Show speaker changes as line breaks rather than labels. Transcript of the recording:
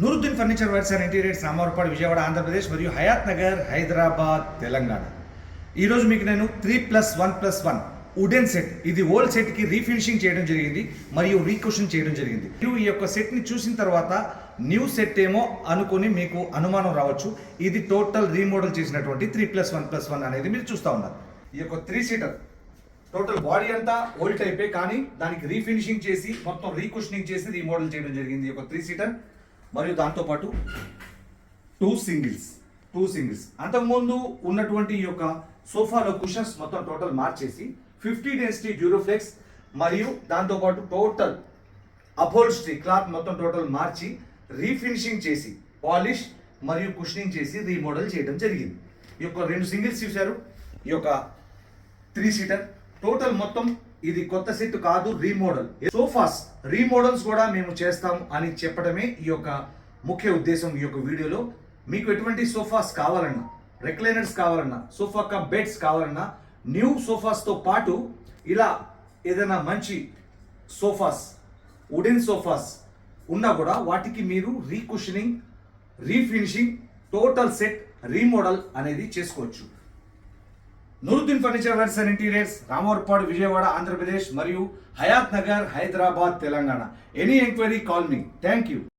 Nooruddin furniture works and interiors Ramavarapadu Vijayawada Andhra Pradesh మరియు హయాత్ నగర్ హైదరాబాద్ తెలంగాణ. ఈరోజు మీకు నేను three plus one plus one wooden set ఇది old సెట్కి రీఫినిషింగ్ చేయడం జరిగింది మరియు రీక్వషన్ చేయడం జరిగింది. మీరు ఈ యొక్క సెట్ని చూసిన తర్వాత న్యూ సెట్ ఏమో అనుకుని మీకు అనుమానం రావచ్చు. ఇది టోటల్ రీమోడల్ చేసినటువంటి three plus one plus one అనేది మీరు చూస్తూ ఉన్నారు. ఈ యొక్క త్రీ సీటర్ టోటల్ బాడీ అంతా ఓల్డ్ టైపే కానీ దానికి రీఫినిషింగ్ చేసి మొత్తం రీకుషనింగ్ చేసి రీమోడల్ చేయడం జరిగింది ఈ యొక్క త్రీ సీటర్. మరియు దాంతోపాటు టూ సింగిల్స్ టూ సింగిల్స్ అంతకుముందు ఉన్నటువంటి ఈ యొక్క సోఫాలో కుషన్స్ మొత్తం టోటల్ మార్చేసి ఫిఫ్టీ డెన్సిటీ డ్యూరోఫ్లెక్స్ మరియు దాంతోపాటు టోటల్ అపోల్స్ట్రీ క్లాత్ మొత్తం టోటల్ మార్చి రీఫినిషింగ్ చేసి పాలిష్ మరియు కుషనింగ్ చేసి రీమోడల్ చేయడం జరిగింది. ఈ యొక్క రెండు సింగిల్స్ చూశారు. ఈ యొక్క త్రీ సీటర్ టోటల్ మొత్తం ఇది కొత్త సెట్ కాదు రీమోడల్ సోఫాస్ రీమోడల్స్ కూడా మేము చేస్తాం అని చెప్పడమే ఈ యొక్క ముఖ్య ఉద్దేశం ఈ యొక్క వీడియోలో. మీకు ఎటువంటి సోఫాస్ కావాలన్నా రెక్లైనర్స్ కావాలన్నా సోఫా కమ్ బెడ్స్ కావాలన్నా న్యూ సోఫాస్తో పాటు ఇలా ఏదైనా మంచి సోఫాస్ వుడెన్ సోఫాస్ ఉన్నా కూడా వాటికి మీరు recushioning refinishing total set remodel అనేది చేసుకోవచ్చు. Nooruddin furniture works and interiors Ramavarapadu Vijayawada Andhra Pradesh మరియు Hayat Nagar Hyderabad Telangana. Any enquiry call me thank you